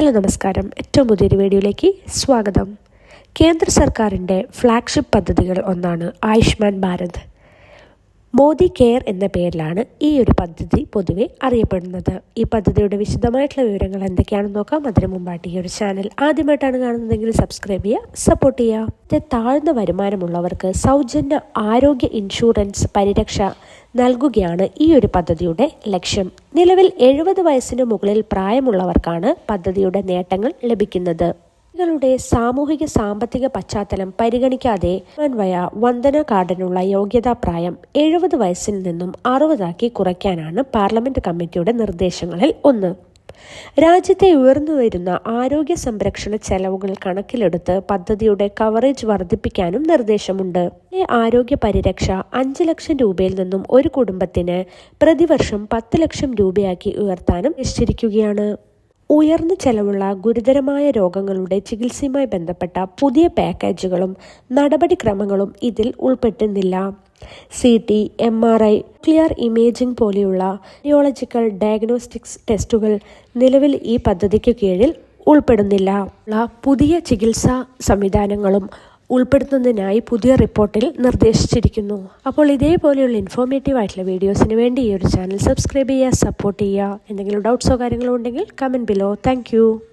Hello നമസ്കാരം. ഏറ്റവും പുതിയൊരു വീഡിയോയിലേക്ക് സ്വാഗതം. കേന്ദ്ര സർക്കാരിന്റെ ഫ്ലാഗ്ഷിപ്പ് പദ്ധതികൾ ഒന്നാണ് ആയുഷ്മാൻ ഭാരത്. മോദി കെയർ എന്ന പേരിലാണ് ഈ ഒരു പദ്ധതി പൊതുവെ അറിയപ്പെടുന്നത്. ഈ പദ്ധതിയുടെ വിശദമായിട്ടുള്ള വിവരങ്ങൾ എന്തൊക്കെയാണെന്ന് നോക്കാം. അതിനു മുമ്പായിട്ട് ഈ ഒരു ചാനൽ ആദ്യമായിട്ടാണ് കാണുന്നതെങ്കിൽ സബ്സ്ക്രൈബ് ചെയ്യുക സപ്പോർട്ട് ചെയ്യുക. താഴ്ന്ന വരുമാനമുള്ളവർക്ക് സൗജന്യ ആരോഗ്യ ഇൻഷുറൻസ് പരിരക്ഷ നൽകുകയാണ് ഈ ഒരു പദ്ധതിയുടെ ലക്ഷ്യം. നിലവിൽ എഴുപത് വയസ്സിനു മുകളിൽ പ്രായമുള്ളവർക്കാണ് പദ്ധതിയുടെ നേട്ടങ്ങൾ ലഭിക്കുന്നത്. ുടെ സാമൂഹിക സാമ്പത്തിക പശ്ചാത്തലം പരിഗണിക്കാതെ വയ വന്ദന കാർഡിനുള്ള യോഗ്യതാ പ്രായം എഴുപത് വയസ്സിൽ നിന്നും അറുപതാക്കി കുറയ്ക്കാനാണ് പാർലമെന്റ് കമ്മിറ്റിയുടെ നിർദ്ദേശങ്ങളിൽ ഒന്ന്. രാജ്യത്തെ ഉയർന്നുവരുന്ന ആരോഗ്യ സംരക്ഷണ ചെലവുകൾ കണക്കിലെടുത്ത് പദ്ധതിയുടെ കവറേജ് വർദ്ധിപ്പിക്കാനും നിർദ്ദേശമുണ്ട്. ആരോഗ്യ പരിരക്ഷ അഞ്ച് ലക്ഷം രൂപയിൽ നിന്നും ഒരു കുടുംബത്തിന് പ്രതിവർഷം പത്ത് ലക്ഷം രൂപയാക്കി ഉയർത്താനും നിശ്ചയിക്കുകയാണ് ഉയർന്ന ചെലവുള്ള ഗുരുതരമായ രോഗങ്ങളുടെ ചികിത്സയുമായി ബന്ധപ്പെട്ട പുതിയ പാക്കേജുകളും നടപടിക്രമങ്ങളും ഇതിൽ ഉൾപ്പെട്ടുന്നില്ല C T M R I clear imaging പോലെയുള്ള ന്യൂളജിക്കൽ ഡയഗ്നോസ്റ്റിക്സ് ടെസ്റ്റുകൾ നിലവിൽ ഈ പദ്ധതിക്ക് കീഴിൽ ഉൾപ്പെടുന്നില്ല. പുതിയ ചികിത്സാ സംവിധാനങ്ങളും ഉൾപ്പെടുത്തുന്നതിനായി പുതിയ റിപ്പോർട്ടിൽ നിർദ്ദേശിച്ചിരിക്കുന്നു. അപ്പോൾ ഇതേപോലെയുള്ള ഇൻഫോർമേറ്റീവ് ആയിട്ടുള്ള വീഡിയോസിന് വേണ്ടി ഈ ഒരു ചാനൽ സബ്സ്ക്രൈബ് ചെയ്യുക സപ്പോർട്ട് ചെയ്യുക. എന്തെങ്കിലും ഡൗട്ട്സോ കാര്യങ്ങളോ ഉണ്ടെങ്കിൽ കമന്റ് ബിലോ താങ്ക്